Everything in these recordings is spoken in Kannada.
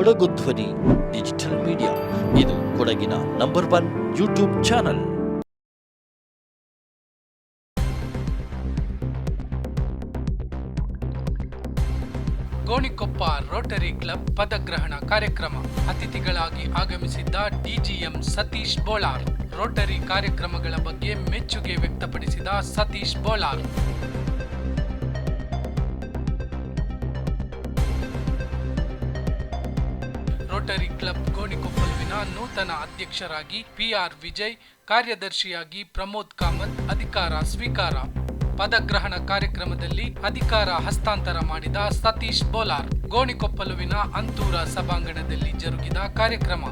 ಕೊಡಗು ಧ್ವನಿ, ಡಿಜಿಟಲ್ ಮೀಡಿಯಾ. ಇದು ಕೊಡಗಿನ number one YouTube channel. Gonikoppa Rotary club ಪದಗ್ರಹಣ ಕಾರ್ಯಕ್ರಮ. ಅತಿಥಿಗಳಾಗಿ ಆಗಮಿಸಿದ್ದ ಡಿಜಿಎಂ ಸತೀಶ್ ಬೋಳಾರ್. ರೋಟರಿ ಕಾರ್ಯಕ್ರಮಗಳ ಬಗ್ಗೆ ಮೆಚ್ಚುಗೆ ವ್ಯಕ್ತಪಡಿಸಿದ ಸತೀಶ್ ಬೋಳಾರ್. ರೋಟರಿ ಕ್ಲಬ್ ಗೋಣಿಕೊಪ್ಪಲುವಿನ ನೂತನ ಅಧ್ಯಕ್ಷರಾಗಿ ಪಿಆರ್ ವಿಜಯ್, ಕಾರ್ಯದರ್ಶಿಯಾಗಿ ಪ್ರಮೋದ್ ಕಾಮತ್, ಅಧಿಕಾರ ಸ್ವೀಕಾರ. ಪದಗ್ರಹಣ ಕಾರ್ಯಕ್ರಮದಲ್ಲಿ ಅಧಿಕಾರ ಹಸ್ತಾಂತರ ಮಾಡಿದ ಸತೀಶ್ ಬೋಲಾರ್. ಗೋಣಿಕೊಪ್ಪಲುವಿನ ಅಂತೂರ ಸಭಾಂಗಣದಲ್ಲಿ ಜರುಗಿದ ಕಾರ್ಯಕ್ರಮ.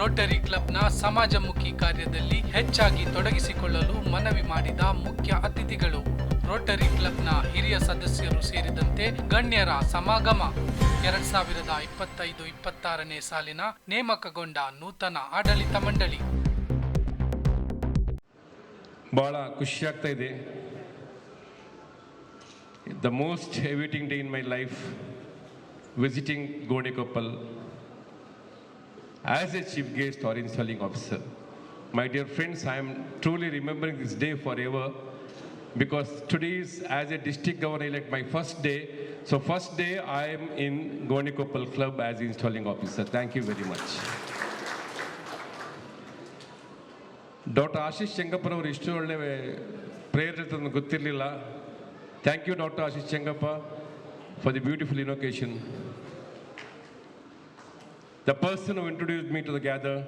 ರೋಟರಿ ಕ್ಲಬ್ನ ಸಮಾಜಮುಖಿ ಕಾರ್ಯದಲ್ಲಿ ಹೆಚ್ಚಾಗಿ ತೊಡಗಿಸಿಕೊಳ್ಳಲು ಮನವಿ ಮಾಡಿದ ಮುಖ್ಯ ಅತಿಥಿಗಳು. ರೋಟರಿ ಕ್ಲಬ್ನ ಹಿರಿಯ ಸದಸ್ಯರು ಸೇರಿದಂತೆ ಗಣ್ಯರ ಸಮಾಗಮ ಎರಡ್ ಸಾವಿರದ ಇಪ್ಪತ್ತೈದು ಇಪ್ಪತ್ತಾರನೇ ಸಾಲಿನ ನೇಮಕಗೊಂಡ ನೂತನ ಆಡಳಿತ ಮಂಡಳಿ. ಬಹಳ ಖುಷಿ ಆಗ್ತಾ ಇದೆ. The most happening day in my life visiting Gonikoppal as a chief guest or installing officer my dear friends I am truly remembering this day for ever because today is as a district governor elect my first day so first day i am in gonikopal club as installing officer thank you very much doctor Ashish ಚೆಂಗಪ್ಪರ್ ಅವರು ಇಷ್ಟು ಒಳ್ಳೆ ಪ್ರೇಯರ್ ತಂದು ಗೊತ್ತಿರಲಿಲ್ಲ thank you doctor Ashish Chengappa for the beautiful invocation the person who introduce me to the gather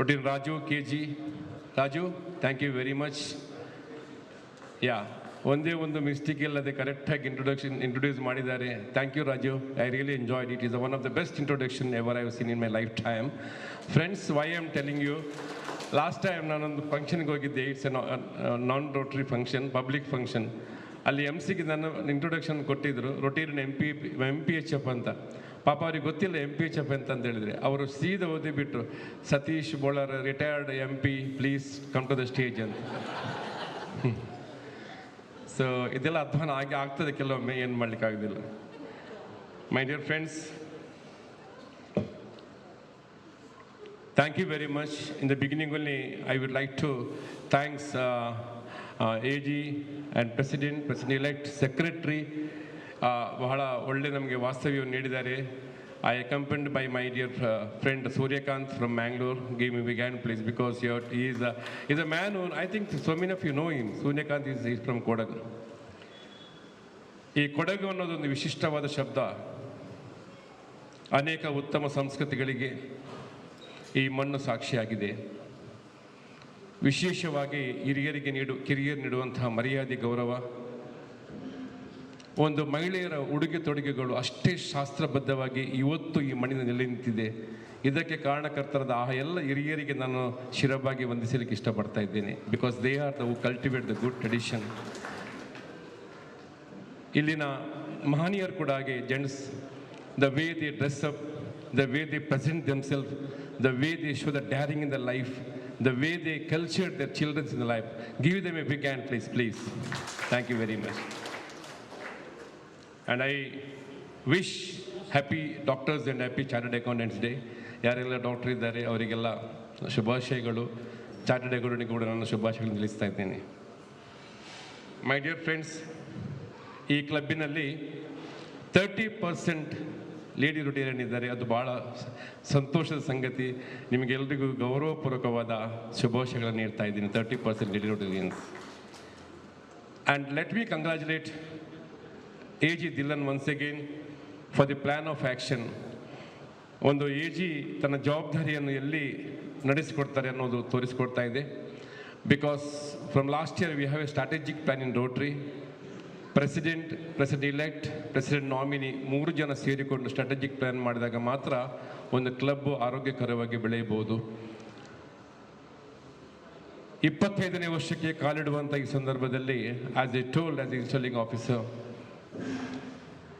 routine Raju K G Raju thank you very much Yeah ಒಂದೇ ಒಂದು ಮಿಸ್ಟೇಕ್ ಇಲ್ಲದೆ ಕರೆಕ್ಟಾಗಿ ಇಂಟ್ರೊಡಕ್ಷನ್ ಇಂಟ್ರೊಡ್ಯೂಸ್ ಮಾಡಿದ್ದಾರೆ. Thank you Raju I really enjoyed it is one of the best introduction ever I seen in my life time friends why am telling you last time ನಾನೊಂದು ಫಂಕ್ಷನ್ಗೆ ಹೋಗಿದ್ದೆ. It's a non Rotary function public function ಅಲ್ಲಿ ಎಂ ಸಿಗೆ ನನ್ನ ಇಂಟ್ರೊಡಕ್ಷನ್ ಕೊಟ್ಟಿದ್ದರು ರೊಟೀರಿನ M P M P H F ಅಂತ. ಪಾಪ ಅವ್ರಿಗೆ ಗೊತ್ತಿಲ್ಲ ಎಂ ಪಿ ಎಚ್ ಎಫ್ ಅಂತ ಹೇಳಿದ್ರೆ. ಅವರು ಸೀದಾ ಓದಿ ಬಿಟ್ಟರು Satish Bolar retired M P please come to the stage ಅಂತ. ಸೊ ಇದೆಲ್ಲ ಅಧ್ವಾನ ಆಗಿ ಆಗ್ತದೆ ಕೆಲವೊಮ್ಮೆ, ಏನು ಮಾಡಲಿಕ್ಕಾಗೋದಿಲ್ಲ my dear friends thank you very much in the beginning I would like to thanks A G and president president elect secretary ಬಹಳ ಒಳ್ಳೆ ನಮಗೆ ವಾಸ್ತವ್ಯವನ್ನು ನೀಡಿದ್ದಾರೆ. I accompanied by my dear friend Suryakant from Mangalore give me because he because a, is a man man I think so many of you know him. Suryakant is he's from Kodagu ಈ ಕೊಡಗು ಅನ್ನೋದೊಂದು ವಿಶಿಷ್ಟವಾದ ಶಬ್ದ. ಅನೇಕ ಉತ್ತಮ ಸಂಸ್ಕೃತಿಗಳಿಗೆ ಈ ಮಣ್ಣು ಸಾಕ್ಷಿಯಾಗಿದೆ. ವಿಶೇಷವಾಗಿ ಹಿರಿಯರಿಗೆ ನೀಡು ಕಿರಿಯರು ನೀಡುವಂತಹ ಮರ್ಯಾದೆ ಗೌರವ ಒಂದು ಮಹಿಳೆಯರ ಉಡುಗೆ ತೊಡುಗೆಗಳು ಅಷ್ಟೇ ಶಾಸ್ತ್ರಬದ್ಧವಾಗಿ ಇವತ್ತು ಈ ಮಣ್ಣಿನ ನೆಲೆ ನಿಂತಿದೆ ಇದಕ್ಕೆ ಕಾರಣಕರ್ತರಾದ ಆ ಎಲ್ಲ ಹಿರಿಯರಿಗೆ ನಾನು ಶಿರಬಾಗಿ ವಂದಿಸಲಿಕ್ಕೆ ಇಷ್ಟಪಡ್ತಾ ಇದ್ದೇನೆ. Because they are the cultivate the good tradition ಇಲ್ಲಿನ ಮಹನೀಯರು ಕೂಡ ಹಾಗೆ gents the way they dress up the way they present themself the way they show the daring in the life the way they culture the children's in the life give them a big hand please please thank you very much and I wish happy doctors and happy chartered accountants day ಯಾರೆಲ್ಲ ಡಾಕ್ಟರ್ ಇದ್ದಾರೆ, ಅವರಿಗೆಲ್ಲ ಶುಭಾಶಯಗಳು. ಚಾರ್ಟರ್ಡ್ ಅಕೌಂಟೆಂಟ್ ಕೂಡ ನಾನು ಶುಭಾಶಯಗಳನ್ನು ತಿಳಿಸ್ತಾ ಇದ್ದೇನೆ. ಮೈ ಡಿಯರ್ ಫ್ರೆಂಡ್ಸ್ ಈ ಕ್ಲಬ್ಬಿನಲ್ಲಿ ತರ್ಟಿ ಪರ್ಸೆಂಟ್ ಲೇಡಿ ರೊಟೇರಿಯನ್ ಅದು ಭಾಳ ಸಂತೋಷದ ಸಂಗತಿ. ನಿಮಗೆಲ್ಲರಿಗೂ ಗೌರವಪೂರ್ವಕವಾದ ಶುಭಾಶಯಗಳನ್ನು ನೀಡ್ತಾ ಇದ್ದೀನಿ thirty percent lady Rotarians and let me congratulate A G Dhillon once again for the plan of action ಒಂದು ಎ ಜಿ ತನ್ನ ಜವಾಬ್ದಾರಿಯನ್ನು ಎಲ್ಲಿ ನಡೆಸಿಕೊಡ್ತಾರೆ ಅನ್ನೋದು ತೋರಿಸಿಕೊಡ್ತಾ ಇದೆ. Because from last year we have a strategic plan in Rotary president president elect president nominee ಮೂರು ಜನ ಸೇರಿಕೊಂಡು ಸ್ಟ್ರಾಟಜಿಕ್ ಪ್ಲ್ಯಾನ್ ಮಾಡಿದಾಗ ಮಾತ್ರ ಒಂದು ಕ್ಲಬ್ ಆರೋಗ್ಯಕರವಾಗಿ ಬೆಳೆಯಬಹುದು. ಇಪ್ಪತ್ತೈದನೇ ವರ್ಷಕ್ಕೆ ಕಾಲಿಡುವಂಥ ಈ ಸಂದರ್ಭದಲ್ಲಿ as a told as installing officer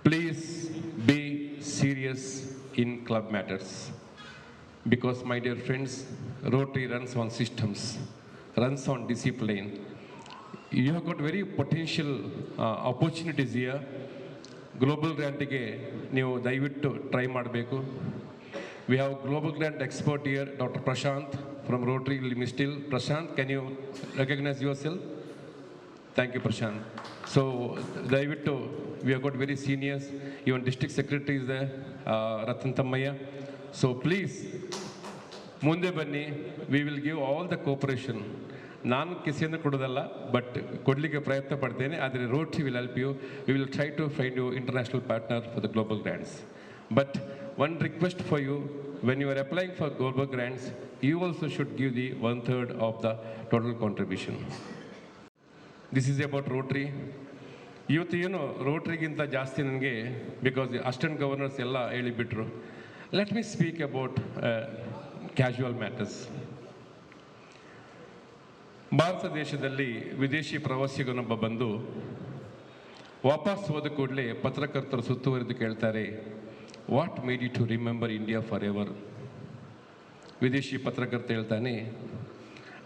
please be serious in club matters because my dear friends rotary runs on systems runs on discipline. You have got very potential uh, opportunities here. Global ಗ್ರ್ಯಾಂಟಿಗೆ ನೀವು ದಯವಿಟ್ಟು ಟ್ರೈ ಮಾಡಬೇಕು. We have global grant expert year doctor Prashant from Rotary ಲಿಮಿಸ್ಟಿಲ್ Prashant can you recognise your self thank you Prashant so ದಯವಿಟ್ಟು we have got very seniors even district secretary is the Ratan Thammaiah so please ಮುಂದೆ ಬನ್ನಿ. We will give all the cooperation ನಾನು ಕಿಸೆಯನ್ನು ಕೊಡೋದಲ್ಲ ಬಟ್ ಕೊಡಲಿಕ್ಕೆ ಪ್ರಯತ್ನ ಪಡ್ತೇನೆ. ಆದರೆ Rotary will help you we will try to find you international partner for the global grants but one request for you when you are applying for global grants you also should give the one third of the total contribution this is about Rotary ಇವತ್ತು ಏನು ರೋಟ್ರಿಗಿಂತ ಜಾಸ್ತಿ ನನಗೆ ಬಿಕಾಸ್ ಅಸ್ಟೆಂಟ್ ಗವರ್ನರ್ಸ್ ಎಲ್ಲ ಹೇಳಿಬಿಟ್ರು. Let me speak about casual matters Bharat ದೇಶದಲ್ಲಿ ವಿದೇಶಿ ಪ್ರವಾಸಿಗನೊಬ್ಬ ಬಂದು ವಾಪಸ್ ಹೋದ ಕೂಡಲೇ ಪತ್ರಕರ್ತರು ಸುತ್ತುವರಿದು ಕೇಳ್ತಾರೆ what made you to remember India for ever ವಿದೇಶಿ ಪತ್ರಕರ್ತ ಹೇಳ್ತಾನೆ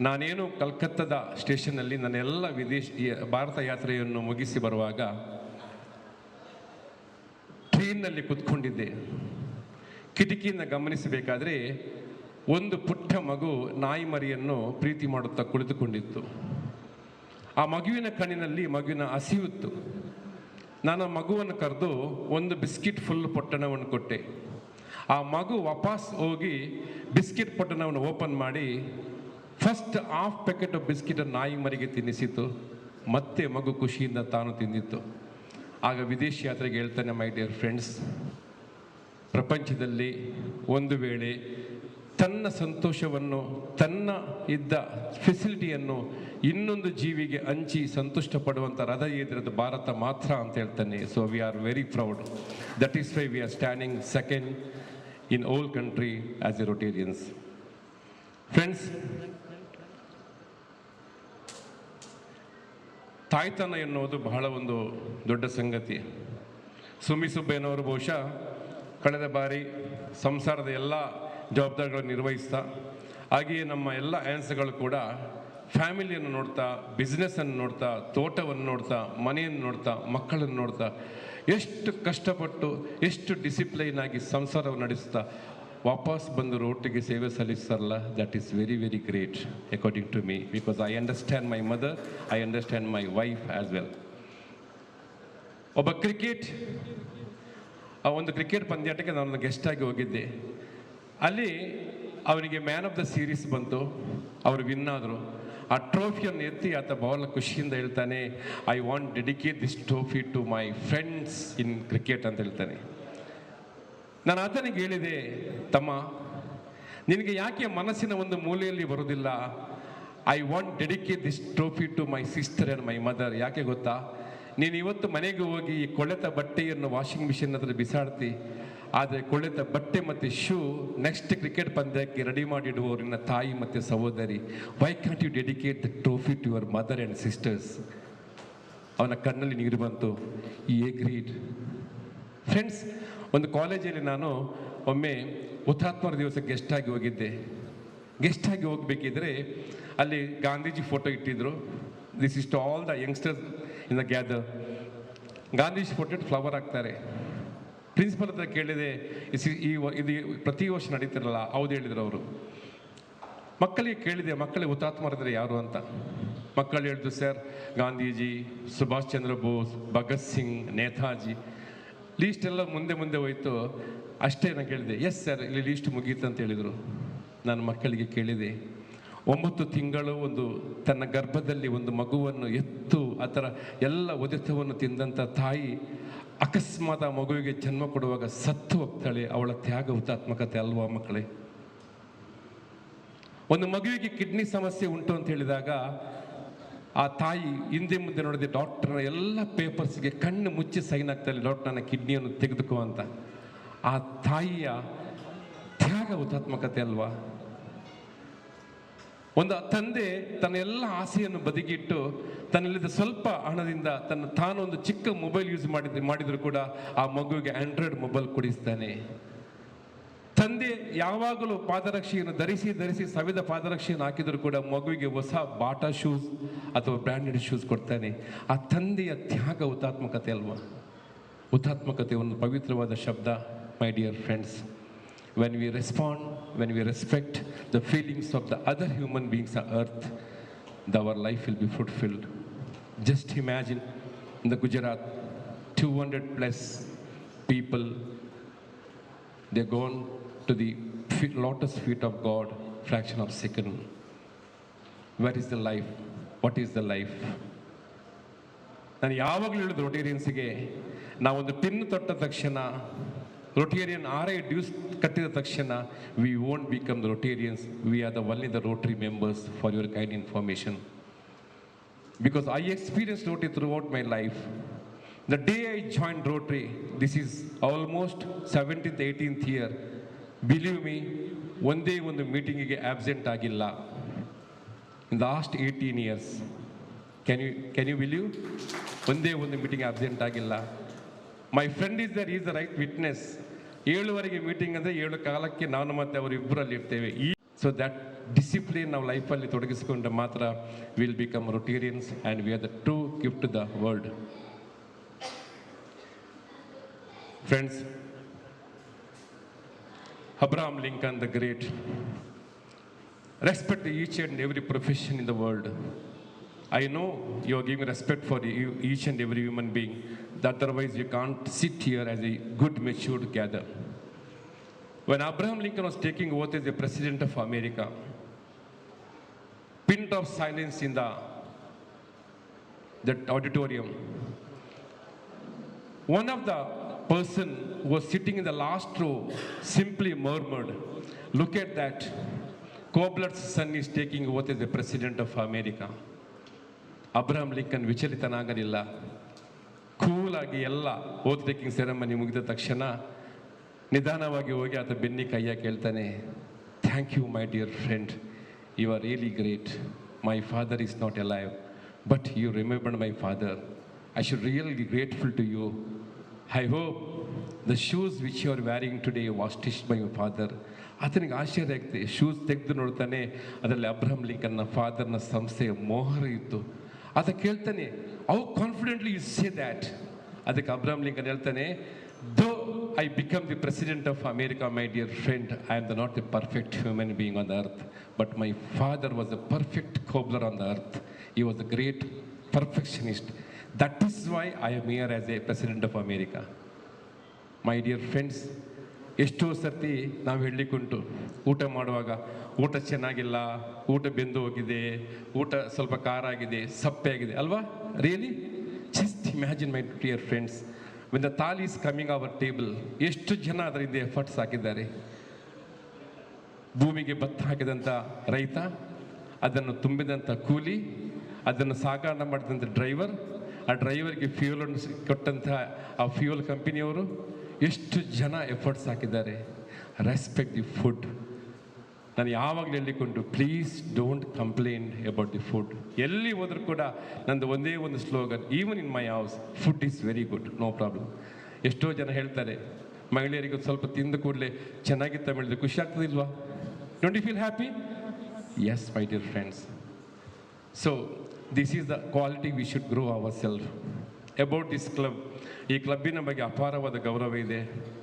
ನಾನೇನು ಕಲ್ಕತ್ತಾದ ಸ್ಟೇಷನ್ನಲ್ಲಿ ನನ್ನೆಲ್ಲ ವಿದೇಶ ಭಾರತ ಯಾತ್ರೆಯನ್ನು ಮುಗಿಸಿ ಬರುವಾಗ ಟ್ರೈನ್ನಲ್ಲಿ ಕುತ್ಕೊಂಡಿದ್ದೆ. ಕಿಟಕಿಯಿಂದ ಗಮನಿಸಬೇಕಾದ್ರೆ ಒಂದು ಪುಟ್ಟ ಮಗು ನಾಯಿ ಮರಿಯನ್ನು ಪ್ರೀತಿ ಮಾಡುತ್ತಾ ಕುಳಿತುಕೊಂಡಿತ್ತು. ಆ ಮಗುವಿನ ಕಣ್ಣಿನಲ್ಲಿ ಮಗುವಿನ ಹಸಿವಿತ್ತು ನಾನು ಮಗುವನ್ನು ಕರೆದು ಒಂದು ಬಿಸ್ಕಿಟ್ ಫುಲ್ ಪೊಟ್ಟಣವನ್ನು ಕೊಟ್ಟೆ. ಆ ಮಗು ವಾಪಸ್ ಹೋಗಿ ಬಿಸ್ಕಿಟ್ ಪೊಟ್ಟಣವನ್ನು ಓಪನ್ ಮಾಡಿ ಫಸ್ಟ್ ಹಾಫ್ ಪ್ಯಾಕೆಟ್ ಬಿಸ್ಕಿಟ್ ನಾಯಿ ಮರಿಗೆ ತಿನ್ನಿಸಿತು. ಮತ್ತೆ ಮಗು ಖುಷಿಯಿಂದ ತಾನು ತಿಂದಿತ್ತು. ಆಗ ವಿದೇಶಿ ಯಾತ್ರೆಗೆ ಹೇಳ್ತಾನೆ ಮೈ ಡಿಯರ್ ಫ್ರೆಂಡ್ಸ್ ಪ್ರಪಂಚದಲ್ಲಿ ಒಂದು ವೇಳೆ ತನ್ನ ಸಂತೋಷವನ್ನು, ತನ್ನ ಇದ್ದ ಫೆಸಿಲಿಟಿಯನ್ನು ಇನ್ನೊಂದು ಜೀವಿಗೆ ಹಂಚಿ ಸಂತುಷ್ಟ ಪಡುವಂಥ ರಥ ಭಾರತ ಮಾತ್ರ ಅಂತ ಹೇಳ್ತಾನೆ. So we are very proud that is why we are standing second in all country as a Rotarians friends ತಾಯ್ತನ ಎನ್ನುವುದು ಬಹಳ ಒಂದು ದೊಡ್ಡ ಸಂಗತಿ. ಸುಮಿ ಸುಬ್ಬಯ್ಯನವರು ಬಹುಶಃ ಕಳೆದ ಬಾರಿ ಸಂಸಾರದ ಎಲ್ಲ ಜವಾಬ್ದಾರಿಗಳನ್ನು ನಿರ್ವಹಿಸ್ತಾ, ಹಾಗೆಯೇ ನಮ್ಮ ಎಲ್ಲ ಆ್ಯನ್ಸ್ಗಳು ಕೂಡ ಫ್ಯಾಮಿಲಿಯನ್ನು ನೋಡ್ತಾ, ಬಿಸ್ನೆಸ್ಸನ್ನು ನೋಡ್ತಾ, ತೋಟವನ್ನು ನೋಡ್ತಾ, ಮನೆಯನ್ನು ನೋಡ್ತಾ, ಮಕ್ಕಳನ್ನು ನೋಡ್ತಾ, ಎಷ್ಟು ಕಷ್ಟಪಟ್ಟು, ಎಷ್ಟು ಡಿಸಿಪ್ಲೈನ್ ಆಗಿ ಸಂಸಾರವನ್ನು ನಡೆಸ್ತಾ ವಾಪಸ್ ಬಂದು ರೋಟಿಗೆ ಸೇವೆ ಸಲ್ಲಿಸ್ತಾರಲ್ಲ that is very very great according to me because I understand my mother I understand my wife as well ಒಬ್ಬ ಕ್ರಿಕೆಟ್ ಆ ಒಂದು ಕ್ರಿಕೆಟ್ ಪಂದ್ಯಾಟಕ್ಕೆ ನಾನು ಆಗಿ ಹೋಗಿದ್ದೆ. ಅಲ್ಲಿ ಅವನಿಗೆ ಮ್ಯಾನ್ ಆಫ್ ದ ಸೀರೀಸ್ ಬಂತು, ಅವರು ವಿನ್ ಆದರು. ಆ ಟ್ರೋಫಿಯನ್ನು ಎತ್ತಿ ಆತ ಬಹಳ ಖುಷಿಯಿಂದ ಹೇಳ್ತಾನೆ I want dedicate this trophy to my friends in cricket ಅಂತ ಹೇಳ್ತಾನೆ. ನಾನು ಆತನಿಗೆ ಹೇಳಿದೆ, ತಮ್ಮ, ನಿನಗೆ ಯಾಕೆ ಮನಸ್ಸಿನ ಒಂದು ಮೂಲೆಯಲ್ಲಿ ಬರೋದಿಲ್ಲ I want dedicate this trophy to my sister and my mother ಯಾಕೆ ಗೊತ್ತಾ? ನೀನು ಇವತ್ತು ಮನೆಗೆ ಹೋಗಿ ಈ ಕೊಳೆತ ಬಟ್ಟೆಯನ್ನು ವಾಷಿಂಗ್ ಮಿಷಿನ್ ಹತ್ರ ಬಿಸಾಡ್ತಿ. ಆದರೆ ಕೊಳೆತ ಬಟ್ಟೆ ಮತ್ತು ಶೂ ನೆಕ್ಸ್ಟ್ ಕ್ರಿಕೆಟ್ ಪಂದ್ಯಕ್ಕೆ ರೆಡಿ ಮಾಡಿಡುವವರು ನಿನ್ನ ತಾಯಿ ಮತ್ತು ಸಹೋದರಿ. Why can't you dedicate the trophy to your mother and sisters ಅವನ ಕಣ್ಣಲ್ಲಿ ನೀರು ಬಂತು. ಈ ಎ ಎಗ್ರೀಡ್ ಫ್ರೆಂಡ್ಸ್ ಒಂದು ಕಾಲೇಜಲ್ಲಿ ನಾನು ಒಮ್ಮೆ ಹುತಾತ್ಮರ ದಿವಸ ಆಗಿ ಹೋಗಿದ್ದೆ. ಗೆಸ್ಟ್ ಆಗಿ ಹೋಗ್ಬೇಕಿದ್ರೆ ಅಲ್ಲಿ ಗಾಂಧೀಜಿ ಫೋಟೋ ಇಟ್ಟಿದ್ರು. This is to all the youngsters in the gather Gandhiji photo ಇಟ್ಟು ಫ್ಲವರ್ ಹಾಕ್ತಾರೆ. ಪ್ರಿನ್ಸಿಪಲ್ ಹತ್ರ ಕೇಳಿದೆ ಈ ಇದು ಪ್ರತಿ ವರ್ಷ ನಡೀತಿರಲ್ಲ? ಹೌದು ಹೇಳಿದ್ರು ಅವರು. ಮಕ್ಕಳಿಗೆ ಕೇಳಿದೆ ಮಕ್ಕಳಿಗೆ ಹುತಾತ್ಮರಿದ್ರೆ ಯಾರು ಅಂತ? ಮಕ್ಕಳು ಹೇಳಿದ್ರು, ಸರ್, ಗಾಂಧೀಜಿ, ಸುಭಾಷ್ ಚಂದ್ರ ಬೋಸ್, ಭಗತ್ ಸಿಂಗ್, ನೇತಾಜಿ ಲೀಸ್ಟ್ ಎಲ್ಲ ಮುಂದೆ ಮುಂದೆ ಹೋಯ್ತು. ಅಷ್ಟೇ ನಾನು ಕೇಳಿದೆ ಎಸ್ ಸರ್ ಇಲ್ಲಿ ಲೀಸ್ಟ್ ಮುಗೀತು ಅಂತ ಹೇಳಿದರು. ನಾನು ಮಕ್ಕಳಿಗೆ ಕೇಳಿದೆ, ಒಂಬತ್ತು ತಿಂಗಳು ಒಂದು ತನ್ನ ಗರ್ಭದಲ್ಲಿ ಒಂದು ಮಗುವನ್ನು ಎತ್ತು, ಆ ಥರ ಎಲ್ಲ ಒದೆತವನ್ನು ತಿಂದಂಥ ತಾಯಿ ಅಕಸ್ಮಾತ್ ಮಗುವಿಗೆ ಜನ್ಮ ಕೊಡುವಾಗ ಸತ್ತು ಹೋಗ್ತಾಳೆ, ಅವಳ ತ್ಯಾಗ ಹುತಾತ್ಮಕತೆ ಅಲ್ವಾ ಮಕ್ಕಳೇ? ಒಂದು ಮಗುವಿಗೆ ಕಿಡ್ನಿ ಸಮಸ್ಯೆ ಉಂಟು ಅಂತ ಹೇಳಿದಾಗ ಆ ತಾಯಿ ಹಿಂದೆ ಮುಂದೆ ನೋಡಿದೆ ಡಾಕ್ಟರ್ನ ಎಲ್ಲ ಪೇಪರ್ಸ್ಗೆ ಕಣ್ಣು ಮುಚ್ಚಿ ಸೈನ್ ಆಗ್ತಾಯಿಲ್ಲ ನನ್ನ ಕಿಡ್ನಿಯನ್ನು ತೆಗೆದುಕೋ ಅಂತ. ಆ ತಾಯಿಯ ತ್ಯಾಗ ಹುತಾತ್ಮಕತೆ ಅಲ್ವಾ? ಒಂದು ತಂದೆ ತನ್ನ ಎಲ್ಲ ಆಸೆಯನ್ನು ಬದಿಗಿಟ್ಟು, ತನ್ನಲ್ಲಿದ್ದ ಸ್ವಲ್ಪ ಹಣದಿಂದ ತನ್ನ ತಾನೊಂದು ಚಿಕ್ಕ ಮೊಬೈಲ್ ಯೂಸ್ ಮಾಡಿದ ಮಾಡಿದ್ರು ಕೂಡ ಆ ಮಗುವಿಗೆ ಆಂಡ್ರಾಯ್ಡ್ ಮೊಬೈಲ್ ಕೊಡಿಸ್ತಾನೆ. ತಂದೆ ಯಾವಾಗಲೂ ಪಾದರಕ್ಷೆಯನ್ನು ಧರಿಸಿ ಧರಿಸಿ ಸವಿದ ಪಾದರಕ್ಷೆಯನ್ನು ಹಾಕಿದರೂ ಕೂಡ ಮಗುವಿಗೆ ಹೊಸ ಬಾಟಾ ಶೂಸ್ ಅಥವಾ ಬ್ರ್ಯಾಂಡೆಡ್ ಶೂಸ್ ಕೊಡ್ತಾನೆ. ಆ ತಂದೆಯ ತ್ಯಾಗ ಹುತಾತ್ಮಕತೆ ಅಲ್ವಾ? ಹುತಾತ್ಮಕತೆ ಒಂದು ಪವಿತ್ರವಾದ ಶಬ್ದ my dear friends when we respond when we respect the feelings of the other human beings on earth the our life will be fulfilled just imagine the Gujarat two hundred plus people they gone. to the feet, lotus feet of God fraction of second where is the life what is the life ನಾನು ಯಾವಾಗಲೂ ಹೇಳಿದ ರೊಟೇರಿಯನ್ಸ್ಗೆ ನಾವೊಂದು ಪಿನ್ ತೊಟ್ಟ ತಕ್ಷಣ ರೊಟೇರಿಯನ್ ಆರ್ ಐ ಡ್ಯೂಸ್ ಕಟ್ಟಿದ ತಕ್ಷಣ we won't become the Rotarians we are the only the Rotary members for your kind information because I experienced Rotary throughout my life. The day I joined Rotary, this is almost 17th, 18th year. Believe me, ಒಂದೇ ಒಂದು ಮೀಟಿಂಗಿಗೆ ಆಬ್ಸೆಂಟ್ ಆಗಿಲ್ಲ. In last eighteen years can you can you believe ಒಂದೇ ಒಂದು ಮೀಟಿಂಗ್ ಆಬ್ಸೆಂಟ್ ಆಗಿಲ್ಲ. My friend is there is the right witness ಏಳುವರೆಗೆ meeting ಅಂದರೆ ಏಳು ಕಾಲಕ್ಕೆ ನಾನು ಮತ್ತು ಅವರು ಇಬ್ಬರಲ್ಲಿ ಇರ್ತೇವೆ. ಈ ಸೊ ದ್ಯಾಟ್ ಡಿಸಿಪ್ಲಿನ್ ನಾವು ಲೈಫಲ್ಲಿ ತೊಡಗಿಸಿಕೊಂಡ್ರೆ ಮಾತ್ರ will become rotarians and we are the true gift the world friends Abraham Lincoln the Great. Respect each and every profession in the world. I know you are giving respect for each and every human being. That Otherwise, you can't sit here as a good, matured gather. When Abraham Lincoln was taking oath as the President of America, pint of silence in the that auditorium. One of the person who was sitting in the last row simply murmured, "Look at that." Kobler's son is taking oath as the president of America. Abraham Lincoln ವಿಚಲಿತನಾಗಲಿಲ್ಲ. Cool ಆಗಿ ಎಲ್ಲ ಓತ್ ಟೇಕಿಂಗ್ ಸೆರೆಮನಿ ಮುಗಿದ ತಕ್ಷಣ ನಿಧಾನವಾಗಿ ಹೋಗಿ ಆತ ಬೆನ್ನಿ ಕೈಯ ಕೇಳ್ತಾನೆ thank you my dear friend you are really great my father is not alive but you remember my father I should really grateful to you I hope the shoes which you are wearing today was stitch by you father ಆತನಿಗೆ ಆಶ್ಚರ್ಯ ಆಗ್ತದೆ. ಶೂಸ್ ತೆಗೆದು ನೋಡ್ತಾನೆ, ಅದರಲ್ಲಿ ಅಬ್ರಹಂ ಲಿಂಕನ್ನ ಫಾದರ್ನ ಸಂಸ್ಥೆಯ ಮೋಹರ ಇತ್ತು. ಆತ ಕೇಳ್ತಾನೆ how confidently you say that ಅದಕ್ಕೆ ಅಬ್ರಹಂ ಲಿಂಕನ್ ಹೇಳ್ತಾನೆ though I become the president of America my dear friend I am the not the perfect human being on the earth but my father was the perfect cobbler on the earth he was the great perfectionist that is why I am here as a president of America my dear friends ಎಷ್ಟೋ ಸರ್ತಿ ನಾವು ಹೇಳಲಿಕ್ಕುಂಟು, ಊಟ ಮಾಡುವಾಗ ಊಟ ಚೆನ್ನಾಗಿಲ್ಲ, ಊಟ ಬೆಂದು ಹೋಗಿದೆ, ಊಟ ಸ್ವಲ್ಪ ಖಾರ ಆಗಿದೆ ಸಪ್ಪೆ ಆಗಿದೆ, ಅಲ್ವಾ? Really just imagine my dear friends when the thal is coming our table ಎಷ್ಟು ಜನ ಅದರಿಂದ ಎಫರ್ಟ್ಸ್ ಹಾಕಿದ್ದಾರೆ? ಭೂಮಿಗೆ ಭತ್ತ ಹಾಕಿದಂಥ ರೈತ, ಅದನ್ನು ತುಂಬಿದಂಥ ಕೂಲಿ, ಅದನ್ನು ಸಾಗಾಟ ಮಾಡಿದಂಥ ಡ್ರೈವರ್ ಆ ಡ್ರೈವರ್ಗೆ ಫ್ಯೂಲ್ ಕೊಟ್ಟಂತಹ ಆ ಫ್ಯೂಲ್ ಕಂಪನಿಯವರು ಎಷ್ಟು ಜನ ಎಫರ್ಟ್ಸ್ ಹಾಕಿದ್ದಾರೆ. ರೆಸ್ಪೆಕ್ಟ್ ದಿ ಫುಡ್ ನಾನು ಯಾವಾಗಲೂ ಹೇಳಿಕೊಂಡು please don't complain about the food ಎಲ್ಲಿ ಹೋದರೂ ಕೂಡ ನಂದು ಒಂದೇ ಒಂದು slogan even in my house food is very good no problem ಎಷ್ಟೋ ಜನ ಹೇಳ್ತಾರೆ, ಮಹಿಳೆಯರಿಗೆ ಸ್ವಲ್ಪ ತಿಂದ ಕೂಡಲೇ ಚೆನ್ನಾಗಿತ್ತ ಮೇಳಿದ್ರೆ ಖುಷಿ ಆಗ್ತದಿಲ್ವಾ? Don't you feel happy as my dear friends so this is the quality we should grow our self about this club ಈ ಕ್ಲಬ್ಬಿನ ಬಗ್ಗೆ ಅಪಾರವಾದ ಗೌರವ ಇದೆ.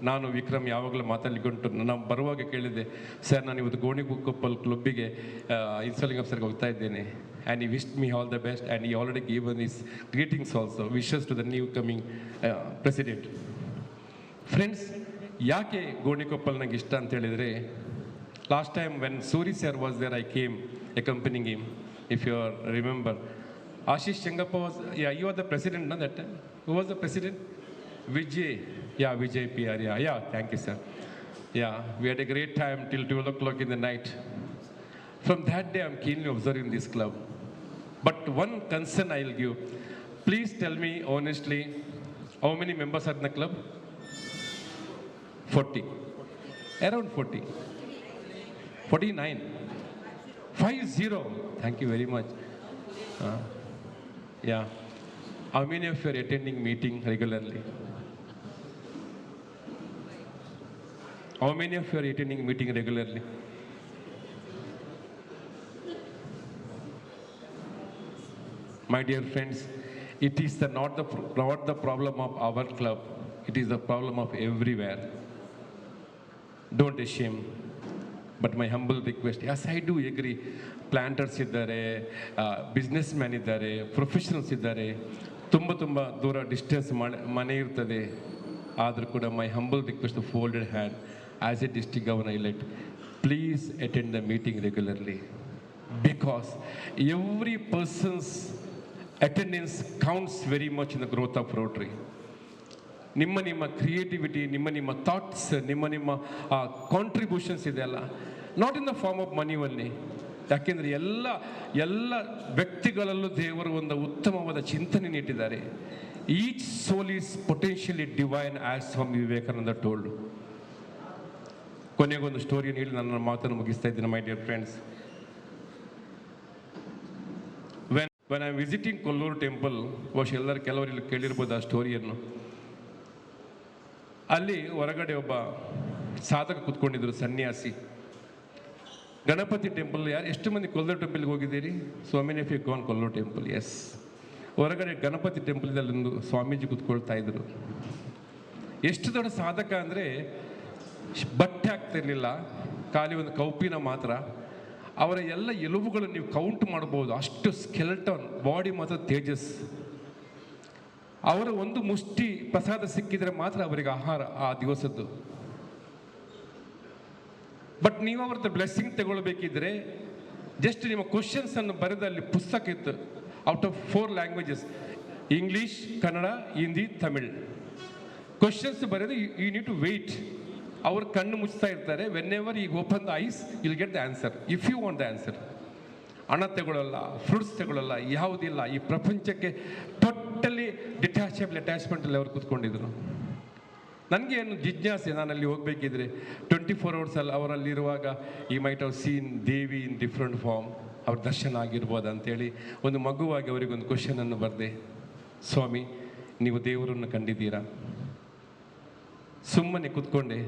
ನಾನು ವಿಕ್ರಮ್ ಯಾವಾಗಲೂ ಮಾತಾಡಿಕೊಂಡು ನಾನು ಬರುವಾಗ ಕೇಳಿದೆ ಸರ್ ನಾನು ಇವತ್ತು ಗೋಣಿಕೊಪ್ಪಲ್ ಕ್ಲಬ್ಬಿಗೆ ಇನ್ಸ್ಟಾಲಿಂಗ್ ಆಫೀಸರ್ಗೆ ಹೋಗ್ತಾ ಇದ್ದೇನೆ. And he wish me all the best and he already given is greetings also wishes to the new coming president friends ಯಾಕೆ ಗೋಣಿಕೊಪ್ಪಲ್ ನನಗೆ ಇಷ್ಟ ಅಂತ ಹೇಳಿದರೆ last time when Suri sir was there I came a company game if you are remember Ashish Chengappa was, yeah, you are the president, not that time. Who was the president? Vijay. Yeah, Vijay PR, yeah. Yeah, thank you, sir. Yeah, we had a great time till 12 o'clock in the night. From that day, I'm keenly observing this club. But one concern I'll give. Please tell me honestly, how many members are in the club? 40. Around 40. 49. 50. Thank you very much. Uh, yeah. How many of you are attending meeting regularly? How many of you are attending meeting regularly? My dear friends, it is the, not, the, not the problem of our club. It is the problem of everywhere. Don't ashamed. But my humble request, yes, I do agree. Planters ಇದ್ದಾರೆ ಬಿಸ್ನೆಸ್ ಮ್ಯಾನ್ ಇದ್ದಾರೆ ಪ್ರೊಫೆಷನಲ್ಸ್ ಇದ್ದಾರೆ. ತುಂಬ ತುಂಬ ದೂರ ಡಿಸ್ಟೆನ್ಸ್ ಮನೆ ಇರ್ತದೆ. ಆದರೂ ಕೂಡ my humble request folded hand as a district governor elect please attend the meeting regularly because every person's attendance counts very much in the growth of rotary ನಿಮ್ಮ ನಿಮ್ಮ ಕ್ರಿಯೇಟಿವಿಟಿ ನಿಮ್ಮ ನಿಮ್ಮ ಥಾಟ್ಸ್ ನಿಮ್ಮ ನಿಮ್ಮ ಕಾಂಟ್ರಿಬ್ಯೂಷನ್ಸ್ ಇದೆಯಲ್ಲ not in the form of money only ಯಾಕೆಂದರೆ ಎಲ್ಲ ಎಲ್ಲ ವ್ಯಕ್ತಿಗಳಲ್ಲೂ ದೇವರು ಒಂದು ಉತ್ತಮವಾದ ಚಿಂತನೆ ನೀಟ್ಟಿದ್ದಾರೆ. Each soul is potentially divine as Swami Vivekananda told ಕೊನೆಗೊಂದು ಸ್ಟೋರಿಯನ್ನು ಹೇಳಿ ನನ್ನ ಮಾತನ್ನು ಮುಗಿಸ್ತಾ ಇದ್ದೀನಿ my dear friends when when I visiting Kollur temple ಬಹುಶಃ ಎಲ್ಲರೂ ಕೆಲವರು ಇಲ್ಲಿ ಕೇಳಿರ್ಬೋದು ಆ ಸ್ಟೋರಿಯನ್ನು ಅಲ್ಲಿ ಹೊರಗಡೆ ಒಬ್ಬ ಸಾಧಕ ಕೂತ್ಕೊಂಡಿದ್ರು, ಸನ್ಯಾಸಿ. ಗಣಪತಿ ಟೆಂಪಲ್ ಯಾರು ಎಷ್ಟು ಮಂದಿ ಕೊಲ್ಲೂರು ಟೆಂಪಲ್ಗೆ ಹೋಗಿದ್ದೀರಿ? ಸ್ವಾಮಿನಿ ಫಿ ಗೋನ್ ಕೊಲ್ಲೋ ಟೆಂಪಲ್ ಎಸ್ ಹೊರಗಡೆ ಗಣಪತಿ ಟೆಂಪಲ್ದಲ್ಲಿ ಒಂದು ಸ್ವಾಮೀಜಿ ಕೂತ್ಕೊಳ್ತಾ ಇದ್ರು. ಎಷ್ಟು ದೊಡ್ಡ ಸಾಧಕ ಅಂದರೆ ಬಟ್ಟೆ ಆಗ್ತಿರ್ಲಿಲ್ಲ ಖಾಲಿ ಒಂದು ಕೌಪಿನ ಮಾತ್ರ. ಅವರ ಎಲ್ಲ ಎಲುಬುಗಳು ನೀವು ಕೌಂಟ್ ಮಾಡ್ಬೋದು. ಅಷ್ಟು ಸ್ಕೆಲ್ಟನ್ ಬಾಡಿ ಮಾತ್ರ ತೇಜಸ್. ಅವರ ಒಂದು ಮುಷ್ಟಿ ಪ್ರಸಾದ ಸಿಕ್ಕಿದ್ರೆ ಮಾತ್ರ ಅವರಿಗೆ ಆಹಾರ ಆ ದಿವಸದ್ದು. ಬಟ್ ನೀವು ಅವ್ರದ್ದು ಬ್ಲೆಸ್ಸಿಂಗ್ ತಗೊಳ್ಬೇಕಿದ್ರೆ ಜಸ್ಟ್ ನಿಮ್ಮ ಕ್ವಶನ್ಸ್ ಅನ್ನು ಬರೆದು ಅಲ್ಲಿ ಪುಸ್ತಕ ಇತ್ತು. Out of four languages English Kannada Hindi Tamil questions ಬರೆದು ಯು ನೀಡ್ ಟು ವೆಯ್ಟ್ ಅವ್ರ ಕಣ್ಣು ಮುಚ್ತಾ ಇರ್ತಾರೆ. ವೆನ್ ಎವರ್ ಈಗ open the eyes will get the answer if you want the answer ಹಣ ತಗೊಳ್ಳಲ್ಲ ಫ್ರೂಟ್ಸ್ ತಗೊಳ್ಳಲ್ಲ ಯಾವುದಿಲ್ಲ. ಈ ಪ್ರಪಂಚಕ್ಕೆ ಟೋಟಲಿ ಡಿಟ್ಯಾಚಬಲ್ ಅಟ್ಯಾಚ್ಮೆಂಟಲ್ಲಿ ಅವ್ರು ಕೂತ್ಕೊಂಡಿದ್ರು. ನನಗೆ ಏನು ಜಿಜ್ಞಾಸೆ ನಾನು ಅಲ್ಲಿ ಹೋಗಬೇಕಿದ್ರೆ ಟ್ವೆಂಟಿ ಫೋರ್ ಅವರ್ಸ್ ಅಲ್ಲಿ ಅವರಲ್ಲಿರುವಾಗ ಈ might have seen Devi in different form ಅವ್ರ ದರ್ಶನ ಆಗಿರ್ಬೋದು ಅಂತೇಳಿ ಒಂದು ಮಗುವಾಗಿ ಅವರಿಗೊಂದು ಕ್ವಶನನ್ನು ಬರೆದೆ, ಸ್ವಾಮಿ, ನೀವು ದೇವರನ್ನು ಕಂಡಿದ್ದೀರಾ? ಸುಮ್ಮನೆ ಕೂತ್ಕೊಂಡೆ,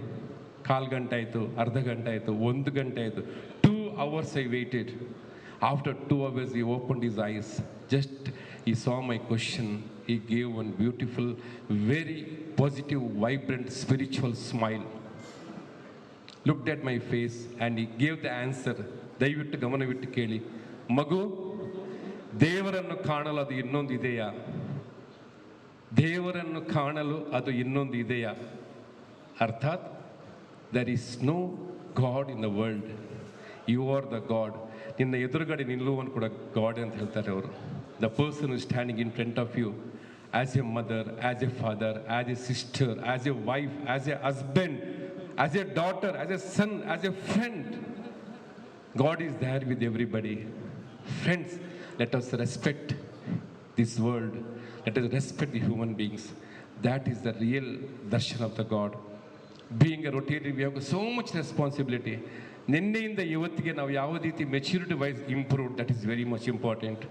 ಕಾಲು ಗಂಟೆ ಆಯಿತು, ಅರ್ಧ ಗಂಟೆ ಆಯಿತು, ಒಂದು ಗಂಟೆ ಆಯಿತು two hours I waited after two hours he open his eyes just he saw my question he gave one beautiful very positive vibrant spiritual smile looked at my face and he gave the answer ದಯವಿಟ್ಟು ಗಮನವಿಟ್ಟು ಕೇಳಿ. ಮಗು, ದೇವರನ್ನು ಕಾಣಲು ಅದು ಇನ್ನೊಂದು ಇದೆಯಾ? ದೇವರನ್ನು ಕಾಣಲು ಅದು ಇನ್ನೊಂದು ಇದೆಯಾ? ಅರ್ಥಾತ್ there is no god in the world you are the god ನಿನ್ನ ಎದುರುಗಡೆ ನಿಲ್ಲುವನು ಕೂಡ ಗಾಡ್ ಅಂತ ಹೇಳ್ತಾರೆ ಅವರು. The person standing in front of you As a mother as a father as a sister as a wife as a husband as a daughter as a son as a friend God is there with everybody. Friends, let us respect this world. Let us respect the human beings. That is the real darshan of the God. Being a Rotarian, we have so much responsibility. ನಿನ್ನೆಯಿಂದ ಇವತ್ತಿಗೆ ನಾವು ಯಾವ ರೀತಿ maturity wise improve that is very much important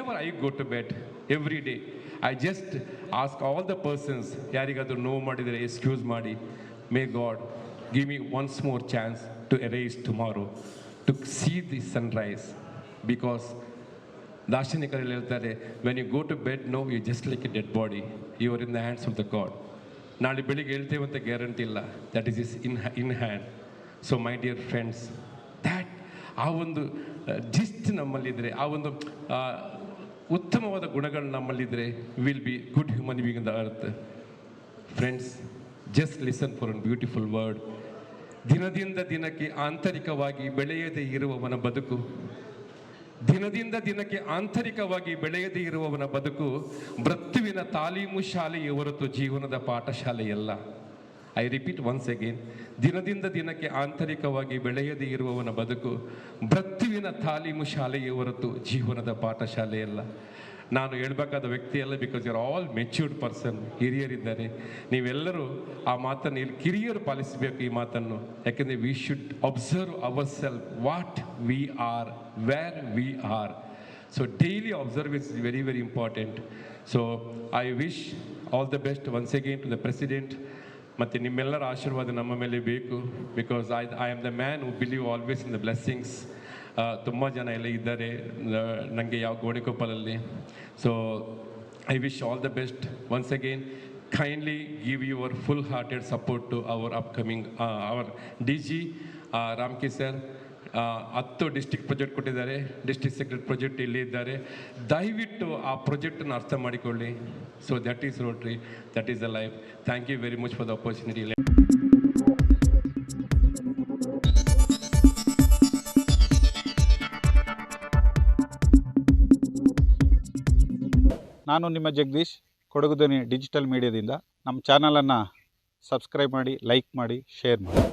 whenever I go to bed every day I just ask all the persons ಯಾರಿಗಾದ್ರೂ ನೋವು ಮಾಡಿದರೆ ಎಕ್ಸ್ಕ್ಯೂಸ್ ಮಾಡಿ. May god give me once more chance to erase tomorrow to see the sunrise because ದಾರ್ಶನಿಕರಲ್ಲಿ ಹೇಳ್ತಾರೆ when you go to bed know you just like a dead body you are in the hands of the god ನಾಳೆ ಬೆಳಿಗ್ಗೆ ಹೇಳ್ತೇವೆ ಅಂತ ಗ್ಯಾರಂಟಿ ಇಲ್ಲ. That is is in in hand so my dear friends that ಆ ಒಂದು ಜಿಸ್ಟ್ ನಮ್ಮಲ್ಲಿದ್ದರೆ ಆ ಒಂದು ಆ, ಉತ್ತಮವಾದ ಗುಣಗಳು ನಮ್ಮಲ್ಲಿದ್ದರೆ will be good human being in the earth friends just listen for an beautiful word ದಿನದಿಂದ ದಿನಕ್ಕೆ ಆಂತರಿಕವಾಗಿ ಬೆಳೆಯದೇ ಇರುವವನ ಬದುಕು. ದಿನದಿಂದ ದಿನಕ್ಕೆ ಆಂತರಿಕವಾಗಿ ಬೆಳೆಯದೇ ಇರುವವನ ಬದುಕು ಮೃತ್ಯುವಿನ ತಾಲೀಮು ಶಾಲೆಯ ಹೊರತು ಜೀವನದ ಪಾಠಶಾಲೆಯಲ್ಲ. ಐ ರಿಪೀಟ್ ಒನ್ಸ್ ಅಗೇನ್ ದಿನದಿಂದ ದಿನಕ್ಕೆ ಆಂತರಿಕವಾಗಿ ಬೆಳೆಯದೇ ಇರುವವನ ಬದುಕು ಮೃತ್ಯುವಿನ ತಾಲೀಮು ಶಾಲೆಯೇ ಹೊರತು ಜೀವನದ ಪಾಠಶಾಲೆಯಲ್ಲ. ನಾನು ಹೇಳ್ಬೇಕಾದ ವ್ಯಕ್ತಿಯಲ್ಲ because you are all matured person ಹಿರಿಯರಿದ್ದಾರೆ. ನೀವೆಲ್ಲರೂ ಆ ಮಾತನ್ನು ಇಲ್ಲಿ ಕಿರಿಯರು ಪಾಲಿಸಬೇಕು ಈ ಮಾತನ್ನು. ಯಾಕೆಂದರೆ we should observe our self what we are where we are so daily observe is very very important so I wish all the best once again to the president ಮತ್ತು ನಿಮ್ಮೆಲ್ಲರ ಆಶೀರ್ವಾದ ನಮ್ಮ ಮೇಲೆ ಬೇಕು. Because I I am the man who believe always in the blessings ತುಂಬ ಜನ ಎಲ್ಲ ಇದ್ದಾರೆ ನನಗೆ ಯಾವ ಗೋಣಿಕೊಪ್ಪಲಲ್ಲಿ. So I wish all the best once again kindly give your full-hearted support to our upcoming, uh, our DG, uh, Ramki sir ಹತ್ತು ಡಿಸ್ಟಿಕ್ ಪ್ರೊಜೆಕ್ಟ್ ಕೊಟ್ಟಿದ್ದಾರೆ. ಡಿಸ್ಟಿಕ್ ಸೆಕ್ರೆಟ್ ಪ್ರೊಜೆಕ್ಟ್ ಇಲ್ಲಿ ಇದ್ದಾರೆ. ದಯವಿಟ್ಟು ಆ ಪ್ರೊಜೆಕ್ಟನ್ನು ಅರ್ಥ ಮಾಡಿಕೊಳ್ಳಿ. So that is rotary that is a life thank you very much for the opportunity ನಾನು ನಿಮ್ಮ ಜಗದೀಶ್, ಕೊಡಗು ಡಿಜಿಟಲ್ ಮೀಡಿಯಾದಿಂದ ನಮ್ಮ ಚಾನಲನ್ನು ಸಬ್ಸ್ಕ್ರೈಬ್ ಮಾಡಿ ಲೈಕ್ ಮಾಡಿ ಶೇರ್ ಮಾಡಿ.